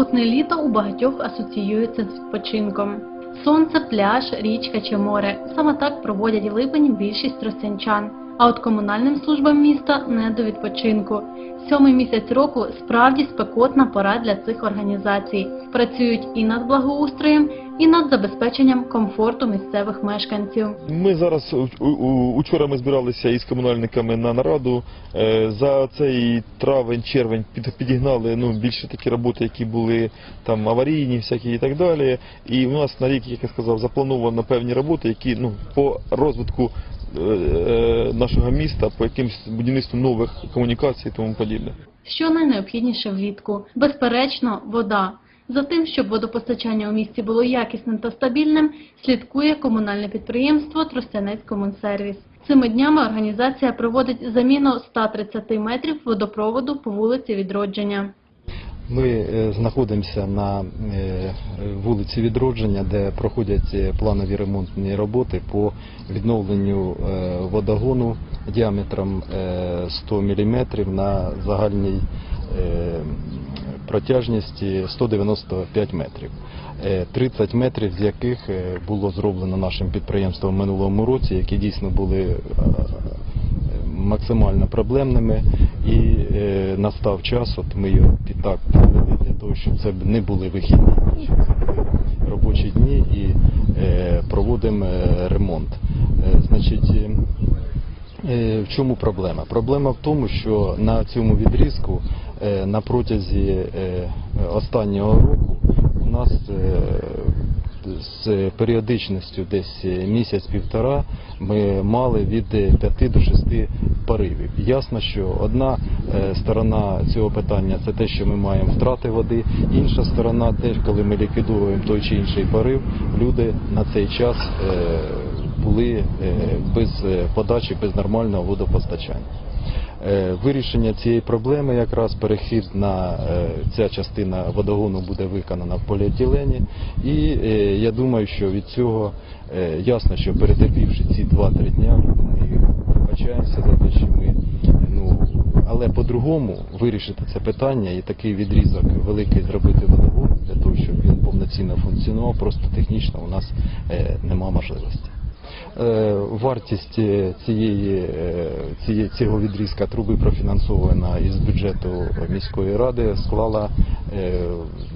Спекотне літо у багатьох асоціюється з відпочинком. Сонце, пляж, річка чи море. Саме так проводять липень більшість тростянчан. А от комунальним службам міста не до відпочинку. Сьомий місяць року справді спекотна пора для цих організацій. Працюють і над благоустроєм, і над забезпеченням комфорту місцевих мешканців. Ми зараз учора ми збиралися із комунальниками на нараду. Е, За цей травень, червень під- підігнали ну більше такі роботи, які були там аварійні, всякі і так далі. І у нас на рік, як я сказав, заплановано певні роботи, які ну по розвитку е, е, нашого міста, по якимсь будівництву нових комунікацій і тому подібне. Що найнеобхідніше влітку? Безперечно, вода. За тим, щоб водопостачання у місті було якісним та стабільним, слідкує комунальне підприємство Тростянець Комунсервіс. Цими днями організація проводить заміну 130 метрів водопроводу по вулиці Відродження. Ми е, знаходимося на е, вулиці Відродження, де проходять е, планові ремонтні роботи по відновленню водогону діаметром е, 100 мм на загальній протяжності 195 метрів. Е, 30 метрів з яких е, було зроблено нашим підприємством в минулому році, які дійсно були е, максимально проблемними і е, настав час, от ми його підтак провели для того, щоб це не були вихідні щоб це були робочі дні і е, проводимо е, ремонт. Е, значить, е, Е, В чому проблема? Проблема в тому, що на цьому відрізку е, на протязі е, останнього року у нас е, з періодичністю десь місяць-півтора ми мали від 5 до 6 поривів. Ясно, що одна е, сторона цього питання це те, що ми маємо втрати води, інша сторона теж, коли ми ліквідуємо той чи інший порив, люди на цей час е, були е, без е, подачі, без нормального водопостачання. Е, Вирішення цієї проблеми, якраз перехід на е, ця частина водогону буде виконана в поліетилені. І е, я думаю, що від цього ясно, що перетерпівши ці 2-3 дня, ми вибачаємося за те, що ми ну але по-другому вирішити це питання і такий відрізок великий зробити водогон для того, щоб він повноцінно функціонував, просто технічно у нас нема можливості. Е, Вартість е, цієї, е, цієї цього відрізка труби профінансована із бюджету міської ради склала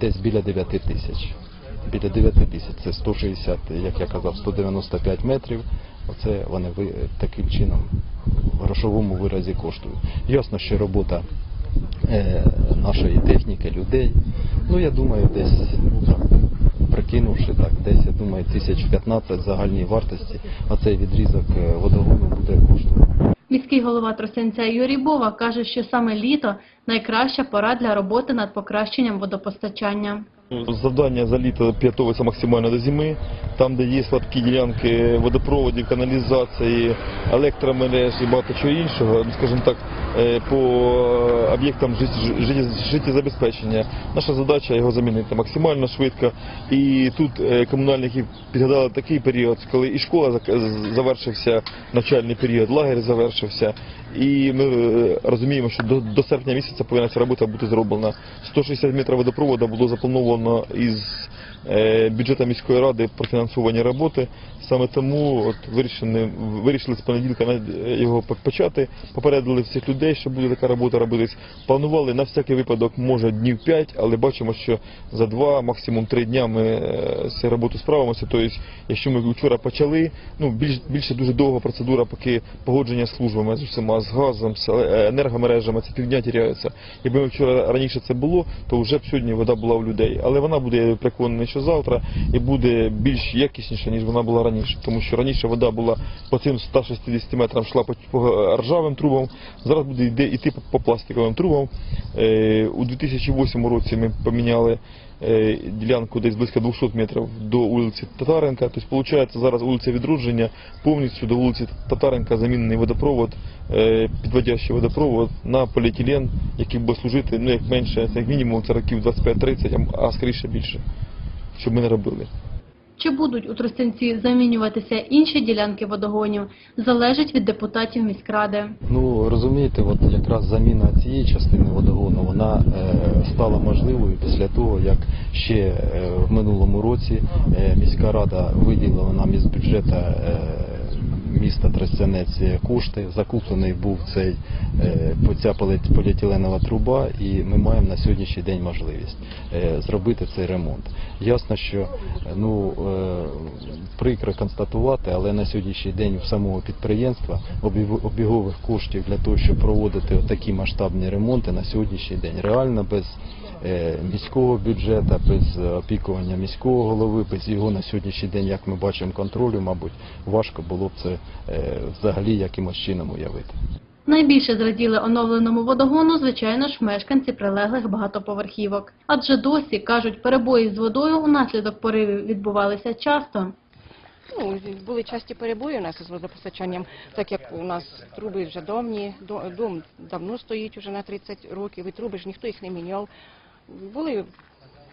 десь біля 9 тисяч. Біля 9 тисяч це 160, як я казав, 195 метрів. Оце вони таким чином в грошовому виразі коштують. Ясно, що робота нашої техніки, людей. Ну я думаю, десь прикинувши так, десь я думаю, тисяч 15 загальній вартості оцей відрізок е, водогону буде коштувати. Міський голова Тростянця Юрій Бова каже, що саме літо найкраща пора для роботи над покращенням водопостачання. Завдання за літо підготуватися максимально до зими. Там, де є слабкі ділянки водопроводів, каналізації, електромереж і багато чого іншого, скажімо так, по об'єктам життєзабезпечення. Наша задача його замінити максимально швидко. І тут е, комунальники підгадали такий період, коли і школа завершився, навчальний період, лагерь завершився. І ми е, розуміємо, що до, до серпня місяця повинна ця робота бути зроблена. 160 метрів водопроводу було заплановано із е, бюджету міської ради профінансовані роботи. Саме тому от вирішили, вирішили з понеділка на- його почати. Попередили всіх людей, що буде така робота робитись. Планували на всякий випадок, може днів 5, але бачимо, що за 2, максимум 3 дня ми е, з цією роботою справимося. Тобто, якщо ми вчора почали, ну більш більше дуже довга процедура, поки погодження з службами з усіма, з газом, з е, енергомережами, це півдня тіряються. Якби ми вчора раніше це було, то вже б сьогодні вода була у людей. Але вона буде я переконаний, що завтра і буде більш якісніша, ніж вона була раніше. Тому що раніше вода була по цим 160 метрам йшла по, ржавим трубам, зараз буде йде йти по, пластиковим трубам. Е, у 2008 році ми поміняли е, ділянку десь близько 200 метрів до вулиці Татаренка. Тобто, виходить, зараз вулиця Відродження повністю до вулиці Татаренка замінений водопровод, е, підводящий водопровод на поліетилен, який буде служити ну, як менше, як мінімум це років 25-30, а- а скоріше більше, щоб ми не робили. Чи будуть у Тростянці замінюватися інші ділянки водогонів, залежить від депутатів міськради. Ну розумієте, от якраз заміна цієї частини водогону вона е, стала можливою після того, як ще е, в минулому році е, міська рада виділила нам із бюджету е, міста Тростянець кошти. Закуплений був цей е, ця полі- поліетиленова труба, і ми маємо на сьогоднішній день можливість е, зробити цей ремонт. Ясно, що е, ну е, прикро констатувати, але на сьогоднішній день в самого підприємства обігових коштів для того, щоб проводити такі масштабні ремонти на сьогоднішній день реально без е, міського бюджету, без е, опікування міського голови, без його на сьогоднішній день, як ми бачимо, контролю, мабуть, важко було б це е, взагалі якимось чином уявити. Найбільше зраділи оновленому водогону, звичайно ж, мешканці прилеглих багатоповерхівок. Адже досі, кажуть, перебої з водою унаслідок поривів відбувалися часто. Ну, були часті перебої у нас із водопостачанням, так як у нас труби вже давні, дом давно стоїть уже на 30 років, і труби ж ніхто їх не міняв. Були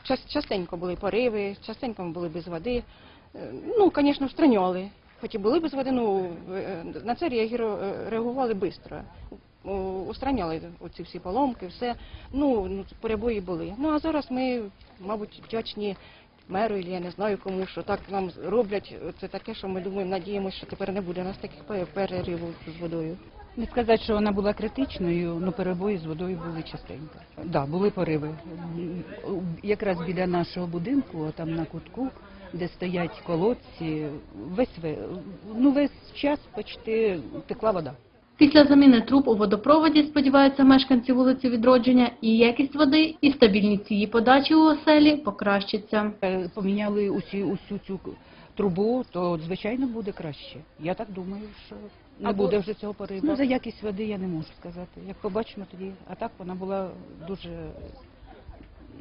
час- частенько були пориви, частенько ми були без води. Е, Ну, звісно, встраняли. Хоч і були без води, ну е, на це е, реагували швидко. Устраняли оці всі поломки, все. Ну, ну, перебої були. Ну а зараз ми, мабуть, вдячні меру, я не знаю кому, що так нам роблять. Це таке, що ми думаємо, надіємося, що тепер не буде у нас таких пе- переривів з водою. Не сказати, що вона була критичною, але перебої з водою були частенько. Так, да, були пориви. Якраз біля нашого будинку, там на кутку, де стоять колодці, весь ве- ну весь час почти текла вода. Після заміни труб у водопроводі, сподіваються мешканці вулиці Відродження, і якість води, і стабільність її подачі у оселі покращиться. Е, Поміняли усі усю цю трубу, то звичайно буде краще. Я так думаю, що не Або- буде вже цього пориву. Ну за якість води я не можу сказати. Як побачимо тоді, а так вона була дуже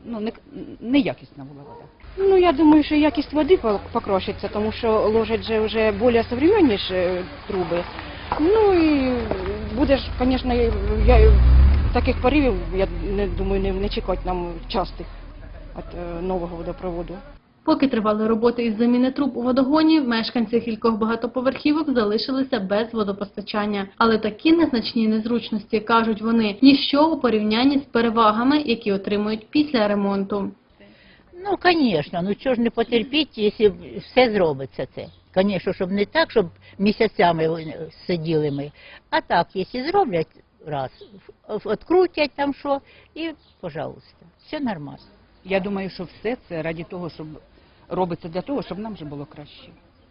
ну не неякісна була вода. Ну, я думаю, що якість води по- покращиться, тому що ложать же вже більш сучасніші е, труби. Ну і буде ж, звісно, я таких поривів, я не думаю, не, не чекати нам частих від е, нового водопроводу. Поки тривали роботи із заміни труб у водогоні, мешканці кількох багатоповерхівок залишилися без водопостачання. Але такі незначні незручності, кажуть вони, ніщо у порівнянні з перевагами, які отримують після ремонту. Ну, звісно, ну чого ж не потерпіть, якщо все зробиться це. Звісно, щоб не так, щоб місяцями вони сиділи ми. А так, якщо зроблять раз, в- відкрутять там що, і, пожалуйста, все нормально. Я думаю, що все це раді того, щоб робиться для того, щоб нам вже було краще.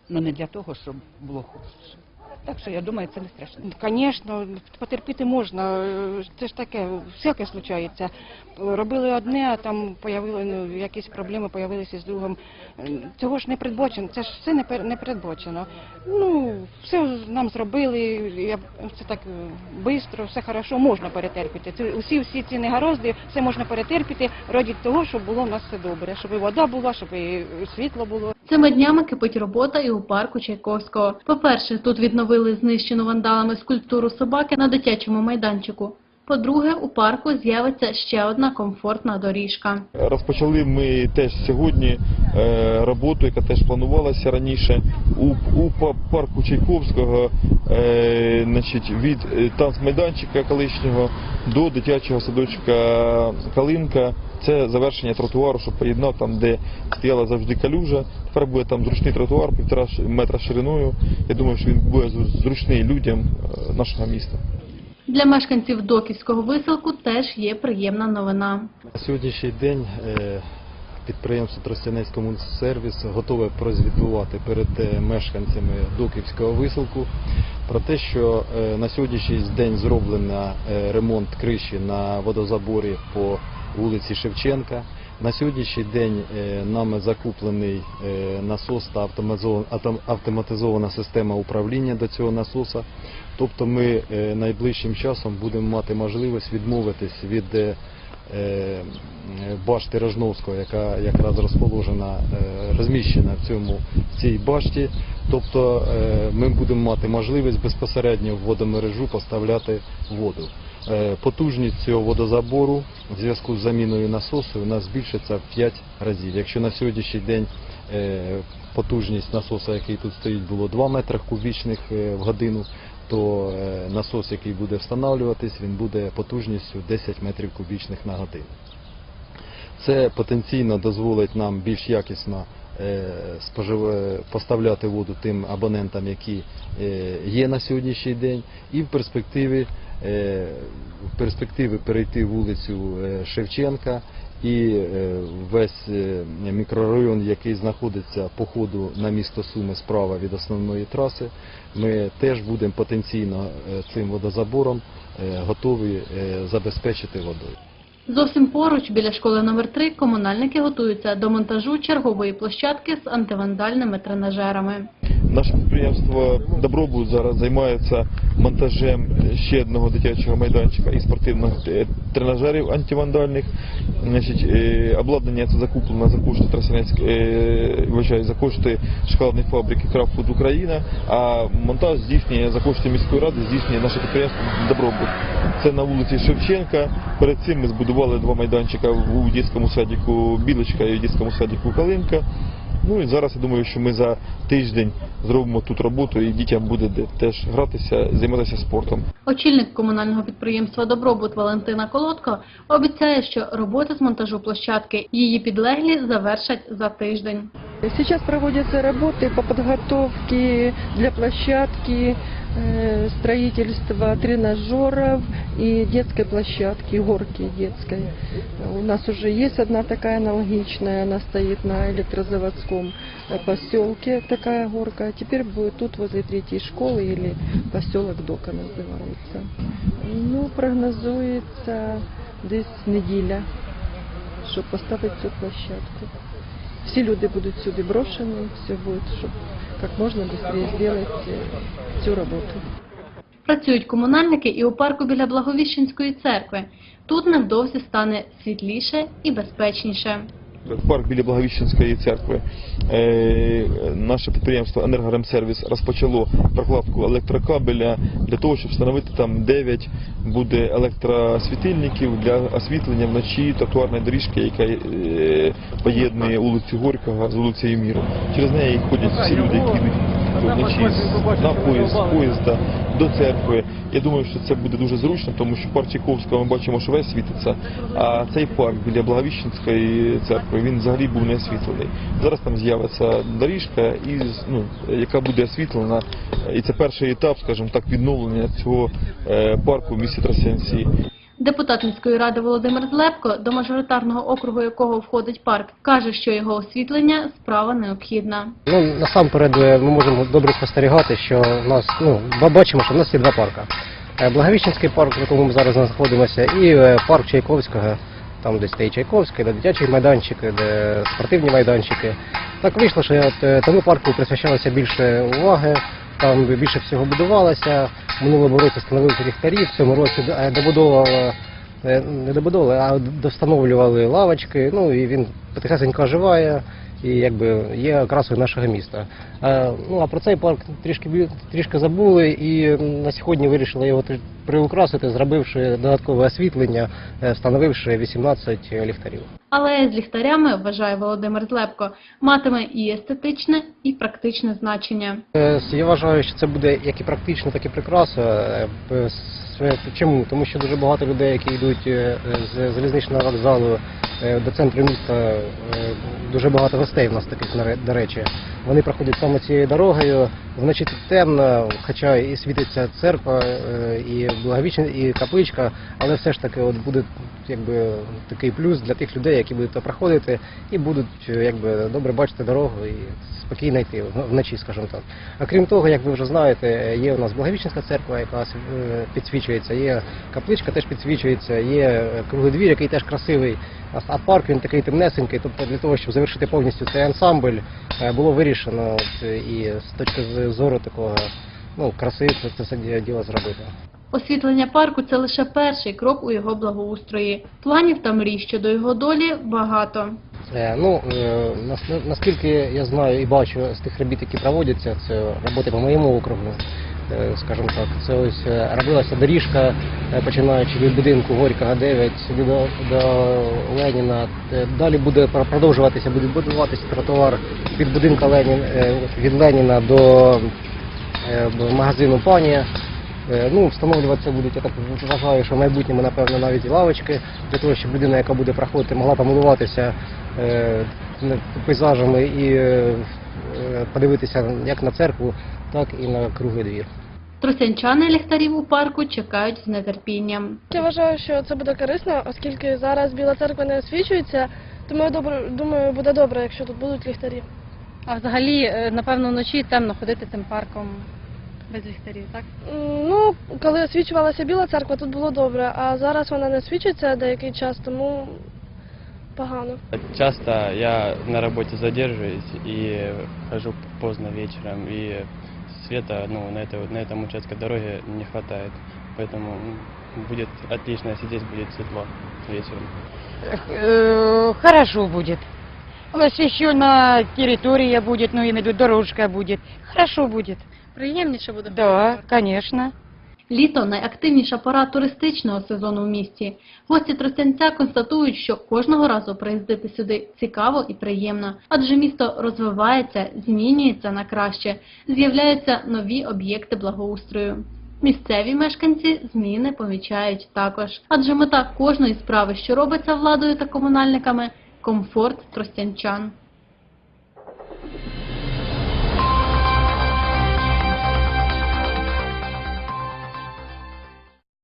але не для того, щоб було хуже. Так що я думаю, це не страшно. Звісно, потерпіти можна. е, Це ж таке, всяке случається. Робили одне, а там появили, ну, якісь проблеми появилися з другим. Е, Цього ж не передбачено, це ж все не не передбачено. Ну, все нам зробили, я, це так швидко, все хорошо, можна перетерпіти. Це, усі всі ці негаразди, все можна перетерпіти раді того, щоб було в нас все добре, щоб і вода була, щоб і світло було. Цими днями кипить робота і у парку Чайковського. По-перше, тут відновили знищену вандалами скульптуру собаки на дитячому майданчику. По-друге, у парку з'явиться ще одна комфортна доріжка. Розпочали ми теж сьогодні е, роботу, яка теж планувалася раніше у, у парку Чайковського, е, значить, від е, танцмайданчика колишнього до дитячого садочка Калинка. Це завершення тротуару, щоб поєднав там, де стояла завжди калюжа. Тепер буде там зручний тротуар, півтора метра шириною. Я думаю, що він буде зручний людям нашого міста. Для мешканців Доківського виселку теж є приємна новина. На сьогоднішній день е, підприємство Тростянець Комунсервіс готове прозвітувати перед е, мешканцями Доківського виселку про те, що е, на сьогоднішній день зроблено ремонт криші на водозаборі по вулиці Шевченка. На сьогоднішній день е, нами закуплений е, насос та автоматизована- система управління до цього насоса. Тобто ми е, найближчим часом будемо мати можливість відмовитись від башти Рожновського, яка якраз розположена, е, розміщена в цьому в цій башті. Тобто е, ми будемо мати можливість безпосередньо в водомережу поставляти воду. Е, Потужність цього водозабору в зв'язку з заміною насосу у нас збільшиться в 5 разів. Якщо на сьогоднішній день е, потужність насоса, який тут стоїть, було 2 метри кубічних е, в годину, то е, насос, який буде встановлюватись, він буде потужністю 10 метрів кубічних на годину. Це потенційно дозволить нам більш якісно е, е, поставляти воду тим абонентам, які є на сьогоднішній день, і в перспективі, в перспективі перейти вулицю Шевченка і е, весь е, мікрорайон, який знаходиться по ходу на місто Суми справа від основної траси, ми теж будемо потенційно е, цим водозабором готові забезпечити водою. Зовсім поруч, біля школи номер 3 комунальники готуються до монтажу чергової площадки з антивандальними тренажерами. Наше підприємство Добробут зараз займається монтажем ще одного дитячого майданчика і спортивних е, тренажерів антивандальних. Е, обладнання це закуплено за кошти е, вибачаю, за кошти шоколадної фабрики Крафтфуд Україна, а монтаж здійснює за кошти міської ради, здійснює наше підприємство Добробут. Це на вулиці Шевченка. Перед цим ми збудували два майданчика у дитському садіку Білочка і в дитському садіку Калинка. Ну і зараз я думаю, що ми за тиждень зробимо тут роботу і дітям буде теж гратися, займатися спортом. Очільник комунального підприємства Добробут Валентина Колодко обіцяє, що роботи з монтажу площадки її підлеглі завершать за тиждень. Сейчас проводятся работы по подготовке для площадки, э, строительства тренажеров и детской площадки, горки детской. У нас уже есть одна такая аналогичная, она стоит на электрозаводском э, поселке, такая горка. А теперь будет тут возле третьей школы или поселок Дока называется. Ну, прогнозуется десь неділя, щоб поставити цю площадку. Всі люди будуть сюди брошені, все буде, щоб як можна швидше зробити цю роботу. Працюють комунальники і у парку біля Благовіщенської церкви. Тут невдовзі стане світліше і безпечніше. Парк біля Благовіщенської церкви. Е, наше підприємство Енергоремсервіс розпочало прокладку електрокабеля для того, щоб встановити там 9 буде електросвітильників для освітлення вночі тротуарної доріжки, яка е, поєднує вулицю Горького з вулицею Міру. Через неї ходять всі люди, які йдуть вночі з- на поїзд, з поїзда до церкви. Я думаю, що це буде дуже зручно, тому що парк Чайковського ми бачимо, що весь світиться. А цей парк біля Благовіщенської церкви він взагалі був не освітлений. Зараз там з'явиться доріжка, і, ну, яка буде освітлена. І це перший етап, скажімо так, відновлення цього е, парку в місті Тростянці. Депутат міської ради Володимир Злепко, до мажоритарного округу якого входить парк, каже, що його освітлення справа необхідна. Ну, насамперед е, ми можемо добре спостерігати, що в нас, ну, бачимо, що в нас є два парки. Е, Благовіщенський парк, в якому ми зараз знаходимося, і е, парк Чайковського, там де стоїть Чайковський, де дитячі майданчики, де спортивні майданчики. Так вийшло, що тому парку присвячалося більше уваги, там більше всього будувалося. Минулого року встановили ліхтарі, в цьому році е, добудовували е, не добудовували, а достановлювали лавочки. Ну і він потихесенько оживає і якби є окрасою нашого міста. Е, ну а про цей парк трішки трішки забули, і на сьогодні вирішили його приукрасити, зробивши додаткове освітлення, е, встановивши 18 ліхтарів. Але з ліхтарями, вважає Володимир Злепко, матиме і естетичне, і практичне значення. Е, Я вважаю, що це буде як і практично, так і прекрасно. Е, е, Чому? Тому що дуже багато людей, які йдуть е, з залізничного вокзалу е, до центру міста, е, дуже багато гостей в нас таких, до речі. Вони проходять саме цією дорогою. Вночі темно, хоча і світиться церква, е, і благовічна, і капличка, але все ж таки от буде якби такий плюс для тих людей, які будуть проходити і будуть е, якби добре бачити дорогу і спокійно йти вночі, скажімо так. А крім того, як ви вже знаєте, є у нас Благовіченська церква, яка е, підсвічується, є капличка, теж підсвічується, є круглий двір, який теж красивий. А, парк він такий темнесенький. Тобто для того, щоб завершити повністю цей ансамбль, було вирішено от, і з точки з- зору такого ну краси це, це все діло зробити. Освітлення парку це лише перший крок у його благоустрої. Планів та мрій щодо його долі багато. Е, Ну, е, наскільки я знаю і бачу з тих робіт, які проводяться, це роботи по моєму округу, скажімо так, це ось е, робилася доріжка, е, починаючи від будинку Горького 9 до, до Леніна. Е, Далі буде продовжуватися, буде будуватися тротуар від будинку Ленін, е, від Леніна до е, магазину Панія. Е, Ну, встановлюватися будуть, я так вважаю, що в майбутньому, напевно, навіть і лавочки, для того, щоб людина, яка буде проходити, могла помилуватися е, пейзажами і е, е, подивитися як на церкву, так і на круглий двір. Тростянчани ліхтарів у парку чекають з нетерпінням. Я вважаю, що це буде корисно, оскільки зараз Біла церква не освічується, тому я добре, думаю, буде добре, якщо тут будуть ліхтарі. А взагалі, е, напевно, вночі темно ходити цим парком без ліхтарів, так? Ну, коли освічувалася Біла церква, тут було добре, а зараз вона не освічується деякий час, тому погано. Часто я на работе задерживаюсь и хожу поздно вечером, и света ну, на, этой, на этом участке дороги не хватает. Поэтому м, будет отлично, если здесь будет светло вечером. Э, Хорошо будет. Освещена территория будет, ну, имею в виду, дорожка будет. Хорошо будет. Приємніше буде. Да, конечно. Літо найактивніша пора туристичного сезону в місті. Гості Тростянця констатують, що кожного разу приїздити сюди цікаво і приємно, адже місто розвивається, змінюється на краще, з'являються нові об'єкти благоустрою. Місцеві мешканці зміни помічають також, адже мета кожної справи, що робиться владою та комунальниками комфорт тростянчан.